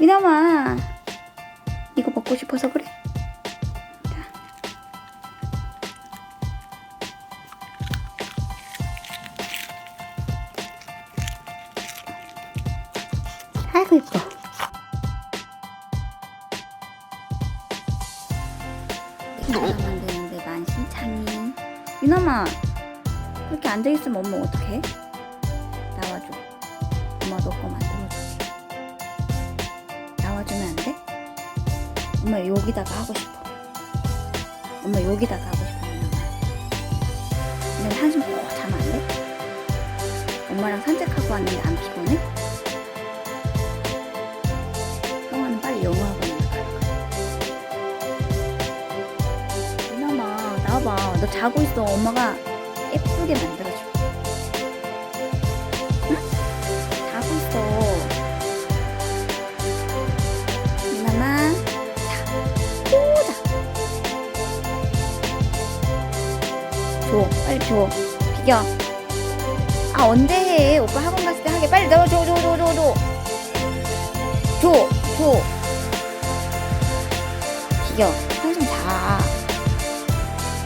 미나마 이거 먹고 싶어서 그래? 자. 아이고 이뻐 내가 만드는데 만신창이 미나마 그렇게 앉아있으면 엄마 어떡해? 나와줘 엄마 너거 만들 엄마 여기다가 하고 싶어. 엄마 여기다가 하고 싶어. 엄마 한숨 푹 자면 안 돼? 엄마랑 산책하고 왔는데 안 피곤해? 형아는 빨리 영어학원에 나가. 이나마 나와봐. 너 자고 있어. 엄마가 예쁘게 만들어 줘 빨리 줘 비겨 아 언제 해 오빠 학원 갔을 때 하게 빨리 넣어 줘줘줘줘줘줘줘 비겨 한숨 자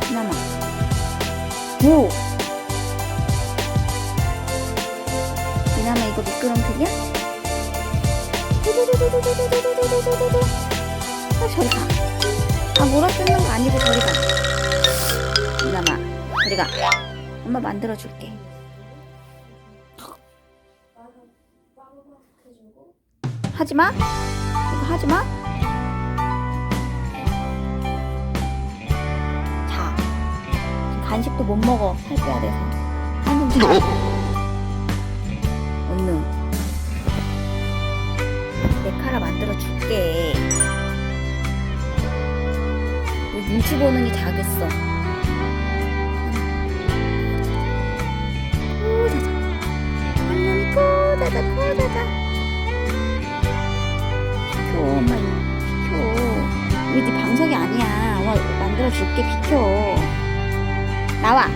하나만 구 이나마 이거 미끄럼틀이야? 아 저리 가아 물어뜯는 거 아니고 저리 가 이나마 저리 가. 엄마 만들어 줄게. 하지 마. 이거 하지 마. 자. 간식도 못 먹어. 살 빼야 돼서. 한숨 자. 얼른. 내 카라 만들어 줄게. 왜 눈치 보느니 자겠어. 할머니 코자자 코자자. 비켜 엄마 비켜. 이게 네 방석이 아니야. 엄마 만들어 줄게 비켜. 나와.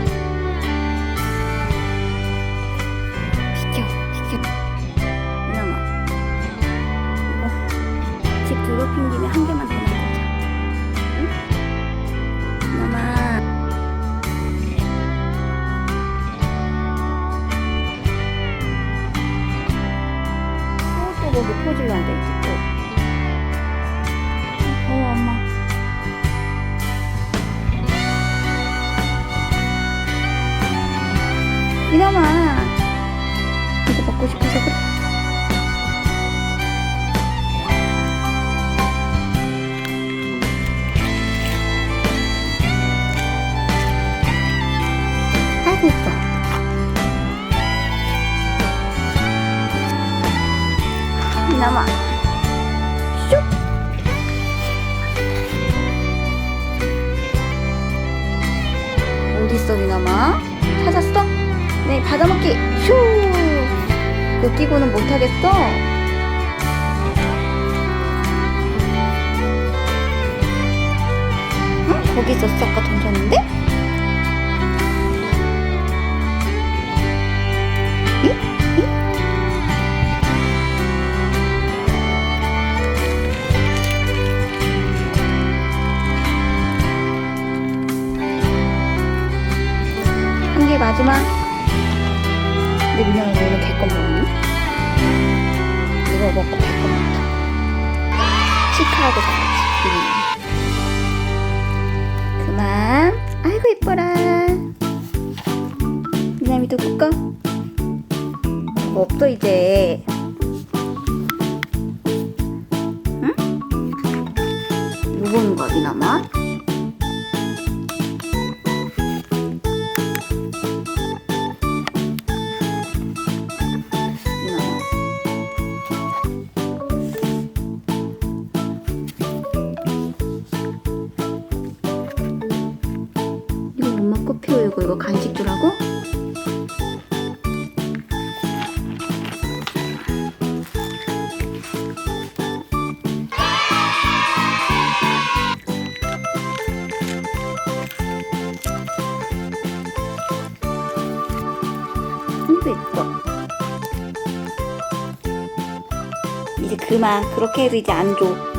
거기 포질러 앉아있지, 또. 어, 엄마. 이놈아. 이거 먹고 싶어서 그래. 이놈아. 슉! 어딨어, 이놈아? 찾았어? 네, 받아먹기! 슈! 너 끼고는 못하겠어? 응? 거기 있었어, 아까 던졌는데? 마지막. 근데 민영이 왜 오늘 개껌 먹니? 이거 먹고 개껌 먹자. 치카하고 자야지, 비밀. 그만. 아이고, 이뻐라. 미남이도 볼까? 뭐 없어, 이제. 응? 뭐 보는 거야, 미남 우유고 이거 간식 주라고? 이거 예뻐. 이제 그만 그렇게 해도 이제 안 줘.